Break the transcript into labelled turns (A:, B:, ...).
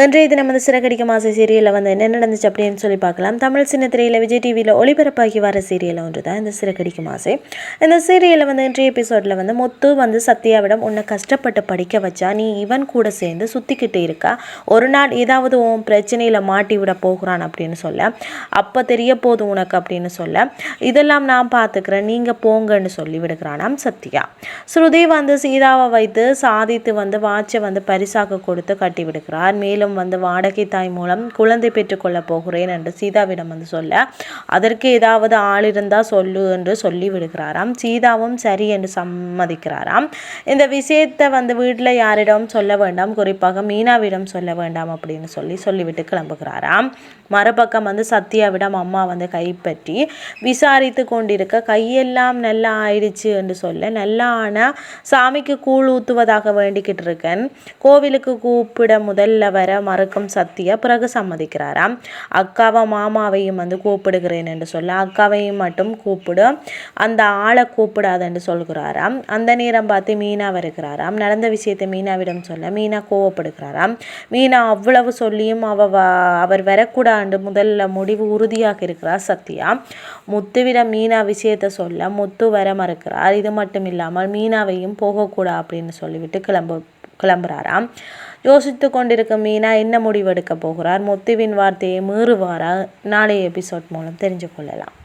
A: இன்றைய தினம் வந்து சிறகடிக்க மாச சீரியலில் வந்து என்ன நடந்துச்சு அப்படின்னு சொல்லி பார்க்கலாம். தமிழ் சின்னத்திரையில் விஜய் டிவியில் ஒளிபரப்பாகி வர சீரியல் ஒன்று தான் இந்த சிறகடிக்க மாசை இந்த சீரியலில் வந்து இன்றைய எபிசோடில் வந்து முத்து வந்து சத்யாவிடம் உன்னை கஷ்டப்பட்டு படிக்க வச்சா நீ இவன் கூட சேர்ந்து சுற்றிக்கிட்டு இருக்கா. ஒரு நாள் ஏதாவது உன் பிரச்சனையில் மாட்டி விட போகிறான் அப்படின்னு சொல்ல அப்போ தெரிய போதும் உனக்கு அப்படின்னு சொல்ல இதெல்லாம் நான் பார்த்துக்கிறேன் நீங்கள் போங்கன்னு சொல்லி விடுகிறானாம் சத்யா. ஸ்ருதி வந்து சீதாவை வைத்து சாதித்து வந்து வாட்சை வந்து பரிசாக கொடுத்து கட்டி விடுகிறார். மேலும் மேலும் வந்து வாடகை தாய் மூலம் குழந்தை பெற்றுக்கொள்ளப் போகிறேன் என்று சீதாவிடம் வந்து சொல்ல அதற்கு ஏதாவது ஆள் இருந்தால் சொல்லு என்று சொல்லி விடுகிறாராம். சீதாவும் சரி என்று சம்மதிக்கிறாராம். இந்த விஷயத்தை வந்து வீட்டில் யாரிடம் சொல்ல வேண்டாம் குறிப்பாக மீனாவிடம் சொல்ல வேண்டாம் அப்படின்னு சொல்லி சொல்லிவிட்டு கிளம்புகிறாராம். மறுபக்கம் வந்து சத்யாவிடம் அம்மா வந்து கைப்பற்றி விசாரித்து கொண்டிருக்க கையெல்லாம் நல்லா ஆயிடுச்சு என்று சொல்ல நல்லா ஆனால் சாமிக்கு கூழ் ஊற்றுவதாக வேண்டிக்கிட்டு இருக்கேன். கோவிலுக்கு கூப்பிட முதல்ல வர மறுக்கும் சத்தியா பிறகு சம்மதிக்கிறாராம். அக்காவை மாமாவையும் வந்து கூப்பிடுகிறேன் என்று சொல்ல அக்காவையும் மட்டும் கூப்பிடு அந்த ஆளை கூப்பிடாது என்று சொல்கிறாராம். அந்த நேரம் பார்த்து மீனா வருகிறாராம். நடந்த விஷயத்தை மீனாவிடம் சொல்ல மீனா கோவப்படுகிறாராம். மீனா அவ்வளவு சொல்லியும் அவ அவர் வரக்கூடாது முதல்ல முடிவு உறுதியாக இருக்கிறார் சத்யா. முத்துவிடம் மீனா விஷயத்தை சொல்ல முத்து வர மறுக்கிறார். இது மட்டும் இல்லாமல் மீனாவையும் போகக்கூடாது அப்படின்னு சொல்லிவிட்டு கிளம்பு கிளம்புறாராம். யோசித்து கொண்டிருக்கும் மீனா என்ன முடிவெடுக்க போகிறார்? முத்துவின் வார்த்தையை மீறுவாரா? நாளைய எபிசோட் மூலம் தெரிஞ்சு கொள்ளலாம்.